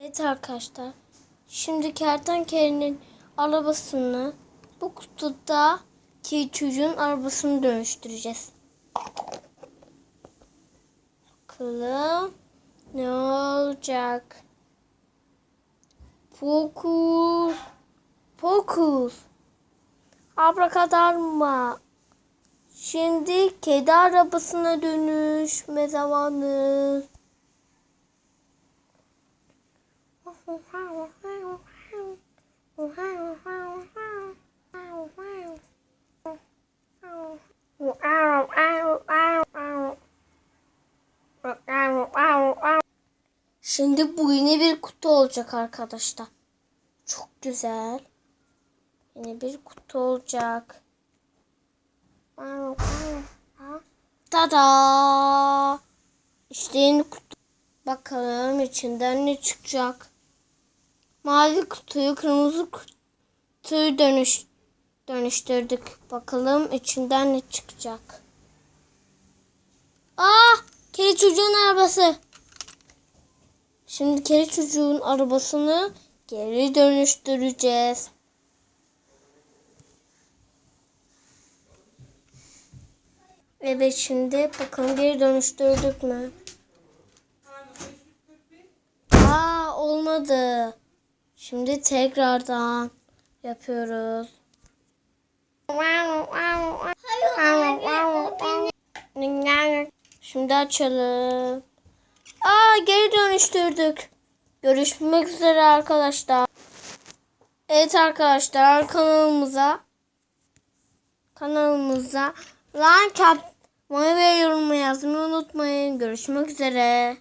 Evet arkadaşlar. Şimdi kertenkelenin arabasını bu kutuda ki çocuğun arabasını dönüştüreceğiz. Bakalım ne olacak? Fokus. Fokus. Abrakadarma. Şimdi kedi arabasına dönüşme zamanı. Şimdi bu yeni bir kutu olacak arkadaşlar. Çok güzel. Yeni bir kutu olacak. Tada! İşte yeni kutu. Bakalım içinden ne çıkacak. Mavi kutuyu kırmızı kutuyu dönüş dönüştürdük. Bakalım içinden ne çıkacak. Aa! Kedi çocuğun arabası. Şimdi kedi çocuğun arabasını geri dönüştüreceğiz. Evet şimdi bakalım geri dönüştürdük mü? Aa olmadı. Şimdi tekrardan yapıyoruz. Şimdi açalım. Aa geri dönüştürdük. Görüşmek üzere arkadaşlar. Evet arkadaşlar kanalımıza kanalımıza like atmayı ve yorum yazmayı unutmayın. Görüşmek üzere.